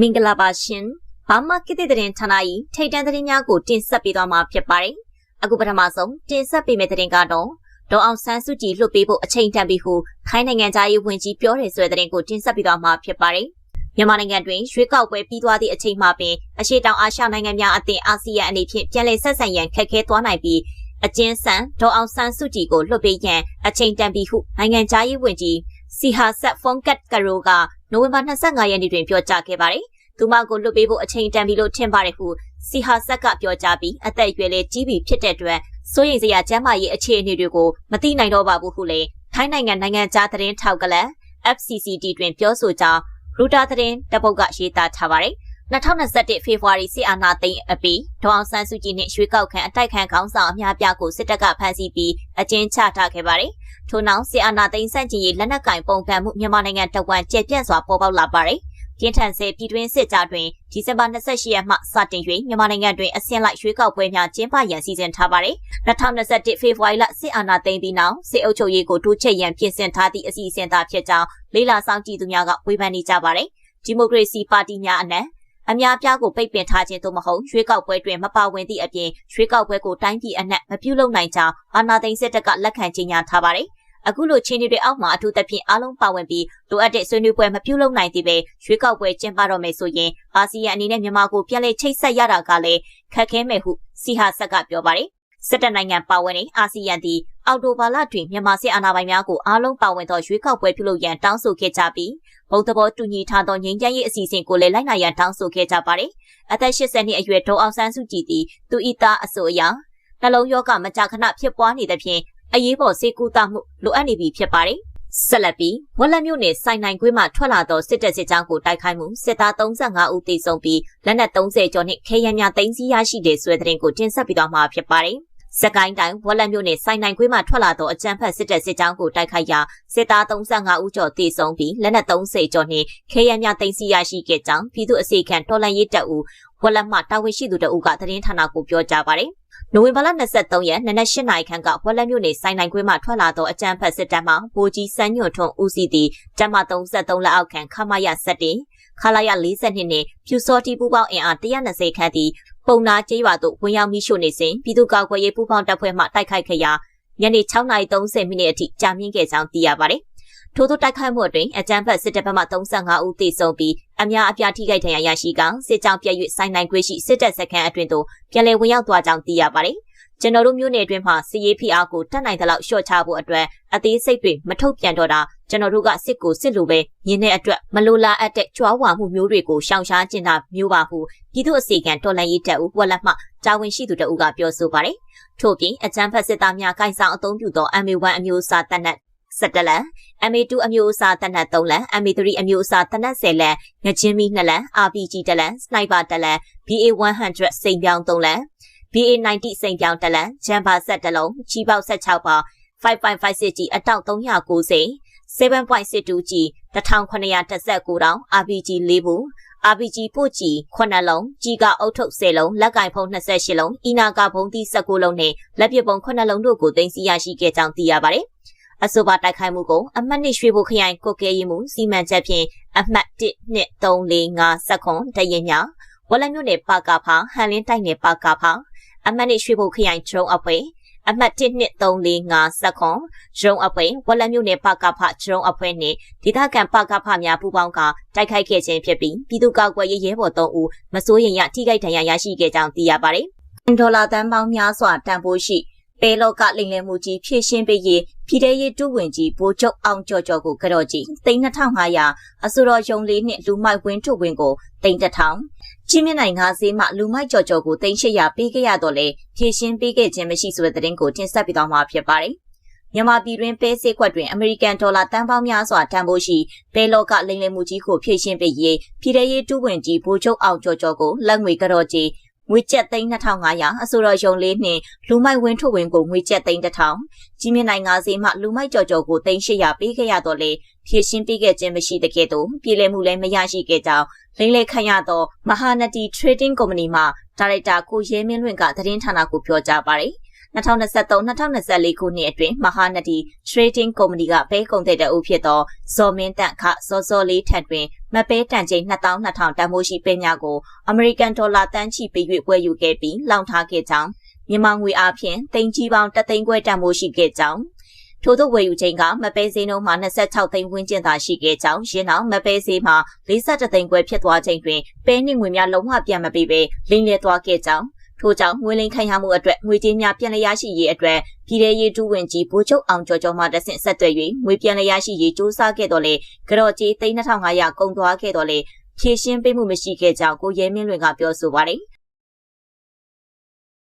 မင်္ဂလာပါရှင်ဘာမကိတဲ့တဲ့ဌာနကြီးထိတ်တန့်သတင်းများကိုတင်ဆက်ပေးသွားမှာဖြစ်ပါတယ်အခုပထမဆုံးတင်ဆက်ပေးမယ့်သတင်းကတော့ဒေါအောင်ဆန်းစုကြည်လွှတ်ပေးဖို့အချိန်တန်ပြီဟုခိုင်းနိုင်ငံသားရေးဝန်ကြီးပြောတယ်ဆိုတဲ့သတင်းကိုတင်ဆက်ပေးသွားမှာဖြစ်ပါတယ်မြန်မာနိုင်ငံတွင်ရွေးကောက်ပွဲပြီးသွားသည့်အချိန်မှာပင်အရှေ့တောင်အာရှနိုင်ငံများအသင်းအာဆီယံအနေဖြင့်ပြန်လည်ဆက်ဆံရန်ခက်ခဲသွားနိုင်ပြီးအကျဉ်းဆန်ဒေါအောင်ဆန်းစုကြည်ကိုလွှတ်ပေးရန်အချိန်တန်ပြီဟုနိုင်ငံသားရေးဝန်ကြီးစီဟာဆက်ဖုန်ကတ်ကရိုက နိုဝင်ဘာ25ရက်နေ့တွင်ပြောကြားခဲ့ပါတယ်။သူမကိုလွတ်ပေးဖို့အချိန်တန်ပြီလို့ထင်ပါတယ်ဟုစီဟာဆက်ကပြောကြားပြီးအသက်အရွယ်လေးကြီးပြီဖြစ်တဲ့အတွက်စိုးရိမ်စရာကျန်းမာရေးအခြေအနေတွေကိုမသိနိုင်တော့ပါဘူးဟုလည်းထိုင်းနိုင်ငံနိုင်ငံသားသတင်းထောက်ကလန် FCCD တွင်ပြောဆိုကြောင်းရူတာသတင်းတပုတ်ကရေးသားထားပါတယ်။2021ဖေဖော်ဝါရီစစ်အာဏာသိမ်းအပြီးဒေါအောင်ဆန်းစုကြည်နှင့်ရွှေကောက်ခံအတိုက်ခံခေါင်းဆောင်အများပြားကိုစစ်တပ်ကဖမ်းဆီးပြီးအကျဉ်းချထားခဲ့ပါတယ်။ ထို့နောက်စစ်အာဏာသိမ်းဆန့်ကျင်ရေးလက်နက်ကင်ပုံကံမှုမြန်မာနိုင်ငံတဝန်ကျက်ပြန့်စွာပေါ်ပေါက်လာပါတယ်။ပြင်းထန်စေပြည်တွင်းစစ်ကြားတွင်ဒီဇင်ဘာ28ရက်မှစတင်၍မြန်မာနိုင်ငံတွင်အဆင့်လိုက်ရွေးကောက်ပွဲများကျင်းပရန်စီစဉ်ထားပါတယ်။2021ဖေဖော်ဝါရီလစစ်အာဏာသိမ်းပြီးနောက်စစ်အုပ်ချုပ်ရေးကိုတိုးချဲ့ရန်ပြင်ဆင်ထားသည့်အစီအစဉ်သာဖြစ်ကြောင်းလေးလာဆောင်ကြည့်သူများကဝေဖန်နေကြပါတယ်။ဒီမိုကရေစီပါတီများအနက်အများပြားကိုပိတ်ပင်ထားခြင်းသို့မဟုတ်ရွေးကောက်ပွဲတွင်မပါဝင်သည့်အပြင်ရွေးကောက်ပွဲကိုတိုင်းပြည်အနှံ့မပြုလုပ်နိုင်ကြောင်းအာဏာသိမ်းစစ်တပ်ကလက်ခံကြေညာထားပါတယ်။ အခုလိုချင်းတွေအောက်မှာအထူးသဖြင့်အားလုံးပါဝင်ပြီးလိုအပ်တဲ့ဆွေးနွေးပွဲမပြုလုပ်နိုင်သေးပဲရွေးကောက်ပွဲကျင်းပတော့မယ်ဆိုရင်အာဆီယံအနေနဲ့မြန်မာကိုပြန်လည်ချိတ်ဆက်ရတာကလည်းခက်ခဲမယ်ဟုစီဟာဆက်ကပြောပါတယ်။စစ်တပ်နိုင်ငံပါဝင်တဲ့အာဆီယံသည်အော်တိုဘာလတွင်မြန်မာစစ်အာဏာပိုင်များကိုအားလုံးပါဝင်သောရွေးကောက်ပွဲပြုလုပ်ရန်တောင်းဆိုခဲ့ကြပြီးဘုံသဘောတူညီထားသောငြိမ်းချမ်းရေးအစီအစဉ်ကိုလည်းလိုက်နာရန်တောင်းဆိုခဲ့ကြပါတယ်။အသက်80နှစ်အရွယ်ဒေါအောင်ဆန်းစုကြည်သည်သူ၏သားအဆိုအရနှလုံးရောဂါမကြာခဏဖြစ်ပွားနေသဖြင့် အရေးပေါ်ဆေးကုသမှုလိုအပ်နေပြီဖြစ်ပါတယ်။ဆက်လက်ပြီးဝက်လက်မြို့နယ်စိုင်နိုင်ကွင်းမှထွက်လာသောစစ်တပ်စစ်ကြောင်းကိုတိုက်ခိုက်မှုစစ်သား35ဦးသေဆုံးပြီးလက်နက်30ကျော်နှင့်ခဲယမ်းများတင်စီရရှိတဲ့ဆွဲတဲ့ရင်ကိုတင်ဆက်ပြီးတော့မှာဖြစ်ပါတယ်။ စကိုင်းတိုင်းဝက်လက်မြို့နယ်စိုင်နိုင်ခွေးမှထွက်လာသောအကြမ်းဖက်စစ်တပ်စစ်ကြောင်းကိုတိုက်ခိုက်ရာစစ်သား35ဦးကျော်သေဆုံးပြီးလက်နက်30ကျော်နှင့်ခဲယမ်းများတင်စီရရှိခဲ့ကြောင်းပြည်သူအစီခံတော်လှန်ရေးတပ်ဦးဝက်လက်မှတာဝန်ရှိသူတို့ကသတင်းဌာနကိုပြောကြားပါတယ်။နိုဝင်ဘာလ23ရက်နနက်8နာရီခန့်ကဝက်လက်မြို့နယ်စိုင်နိုင်ခွေးမှထွက်လာသောအကြမ်းဖက်စစ်တပ်မှဗိုလ်ကြီးစန်းညွန့်ထွန်းဦးစီးသည့်တပ်မ33လက်အောက်ခံခမရ7ခလာရ42နှင့်ဖြူစောတီပူပေါင်းအင်အား120ခန့်သည့် ပုံနာကျေးရွာသို့ဝင်ရောက်မိရှို့နေစဉ်ပြည်သူ့ကာကွယ်ရေးပူးပေါင်းတပ်ဖွဲ့မှတိုက်ခိုက်ခဲ့ရာညနေ6:30မိနစ်အထိကြာမြင့်ခဲ့ကြောင်းသိရပါတယ်။ထို့သောတိုက်ခိုက်မှုအတွင်းအကြမ်းဖက်စစ်တပ်ဘက်မှ35ဦးသေဆုံးပြီးအများအပြားထိခိုက်ဒဏ်ရာရရှိကစစ်ကြောင်းပြည့်၍စိုင်းနိုင်ခွေရှိစစ်တပ်စခန်းအတွင်းသို့ပြန်လည်ဝင်ရောက်သွားကြောင်းသိရပါတယ်။ ကျွန်တော်တို့မျိုးနယ်အတွင်းမှာစီရေးဖိအားကိုတတ်နိုင်သလောက်လျှော့ချဖို့အတွက်အသေးစိတ်တွေမထုတ်ပြန်တော့တာကျွန်တော်တို့ကစစ်ကိုစစ်လိုပဲမြင်တဲ့အတွက်မလိုလားအပ်တဲ့ကြွားဝါမှုမျိုးတွေကိုရှောင်ရှားကျင်တာမျိုးပါဟုပြည်သူ့အစီခံတော်လှန်ရေးတပ်ဦးဝက်လက်မှတာဝန်ရှိသူတဦးကပြောဆိုပါတယ်။ထို့ပြင်အကြမ်းဖက်စစ်သားများကိုင်ဆောင်အုံပြုသော MA1 အမျိုးအစားတပ်နက်17လန် MA2 အမျိုးအစားတနက်3လန် MA3 အမျိုးအစားတနက်10လန်ငချင်းမီ2လန် RPG တလန်စနိုက်ပါတလန် BA100 စိန်ပြောင်း3လန် BA90 စိန်ပြောင်းတလန်ဂျမ်ဘာဆက်တလုံးချီပေါက်16ပါ 5.56G အတောက်390 7.62G 1919တောင် RPG 4ဘူး RPG ပို့ကြည်9လုံးကြီးကအုတ်ထုတ်10လုံးလက်ကင်ဖုံး28လုံးအီနာကဖုံးသီး19လုံးနဲ့လက်ပစ်ပုံ9လုံးတို့ကိုတင်စီရရှိခဲ့ကြောင်းသိရပါတယ်။အဆိုပါတိုက်ခိုက်မှုကိုအမှတ်နှစ်ရွှေဘိုခရိုင်ကိုကဲရီမှုစီမံချက်ဖြင့်အမှတ်1 2 3 4 5စက္ကွန်တရင်မြဝလမြို့နယ်ပါကာဖာဟန်လင်းတိုက်နယ်ပါကာဖာ အမှတ်နှစ်ရွှေဘုတ်ခရိုင်ဒရုံအဖွဲ့အမှတ်1 2 3 4 5စက္ကွန်ဒရုံအဖွဲ့ဝက်လက်မြို့နယ်ပကဖဒရုံအဖွဲ့နှင့်ဒေသခံပကဖများပူးပေါင်းကတိုက်ခိုက်ခဲ့ခြင်းဖြစ်ပြီးပြည်သူ့ကာကွယ်ရေးရဲဘော်3ဦးမစိုးရိမ်ရထိခိုက်ဒဏ်ရာရရှိခဲ့ကြောင်းသိရပါတယ်။ဒေါ်လာတန်ပေါင်းများစွာတန်ဖိုးရှိပေလောကလိမ်လည်မှုကြီးဖြည့်ရှင်းပေးရေးပြည်ထရေးတူဝင်ကြီးဘိုးချုပ်အောင်ကျော်ကျော်ကိုကြော့ကြီး3500အစိုးရယုံလေးနှင့်လူမိုက်ဝင်းထုတ်ဝင်ကို3000 ချင်းမြင့်နိုင်ငါးဈေးမှလူမိုက်ကြော်ကြော်ကို3800ပေးခဲ့ရတော့လေဖြည့်ရှင်းပေးခဲ့ခြင်းမရှိဆိုတဲ့သတင်းကိုတင်ဆက်ပေးသွားမှာဖြစ်ပါတယ်မြန်မာပြည်တွင်ပဲစေးခွက်တွင်အမေရိကန်ဒေါ်လာတန်ပေါင်းများစွာတန်ဖိုးရှိပဲလောကလိမ်လည်မှုကြီးကိုဖြည့်ရှင်းပေးရေးပြည်ထရေးတူဝင်ကြီးဘိုးချုပ်အောင်ကျော်ကျော်ကိုလက်ငွေကြော်ကြီး ငွေကျပ်သိန်း2500အဆိုတော်ယုံလေးနှင့်လူမိုက်ဝင်းထုတ်ဝင်ကိုငွေကျပ်သိန်း1000ကြီးမြင့်နိုင်ငါးစီမှလူမိုက်ကြော်ကြော်ကိုသိန်း800ပေးခဲ့ရတော့လေဖြည့်ရှင်းပေးခဲ့ခြင်းမရှိတဲ့ကဲ့သို့ပြည်လည်မှုလည်းမရရှိခဲ့ကြောင်းလိမ့်လေခန့်ရသောမဟာနတီ Trading Company မှဒါရိုက်တာကိုရဲမင်းလွင့်ကသတင်းဌာနကိုပြောကြားပါတယ်2023-2024ခုနှစ်အတွင်းမဟာနတီ Trading Company ကပဲကုန်တဲ့အုပ်ဖြစ်သောဇော်မင်းတန့်ခဇော်ဇော်လေးထက်တွင် မမပဲတန်ချိန်2200တန်မိုးရှိပဲများကိုအမေရိကန်ဒေါ်လာတန်းချီပေး၍ပွဲယူခဲ့ပြီးလောင်ထားခဲ့ကြောင်းမြန်မာငွေအားဖြင့်တင်ကြီးပေါင်းတသိန်းခွဲတန်မိုးရှိခဲ့ကြောင်းထို့သောဝယ်ယူချိန်ကမပဲဈေးနှုန်းမှာ26သိန်းဝန်းကျင်သာရှိခဲ့ကြောင်းရင်းနောက်မပဲဈေးမှာ42သိန်းခွဲဖြစ်သွားချိန်တွင်ပဲနှင့်ငွေများလုံးဝပြန်မပေးဘဲလင်းလည်သွားခဲ့ကြောင်း ထို့ကြောင့်ငွေလိမ်ခံရမှုအတွက်ငွေကြေးများပြန်လည်ရရှိရေးအတွက်ပြည်ထရေးတူးဝင်ကြီးဗိုလ်ချုပ်အောင်ကျော်ကျော်မှတဆင့်ဆက်သွယ်၍ငွေပြန်လည်ရရှိရေးစ조사ခဲ့တော်လေကြော်ကြီး3500ကုန်သွားခဲ့တော်လေဖြည့်ရှင်းပေးမှုမရှိခဲ့ကြောင်းကိုရဲမင်းလွင်ကပြောဆိုပါတယ်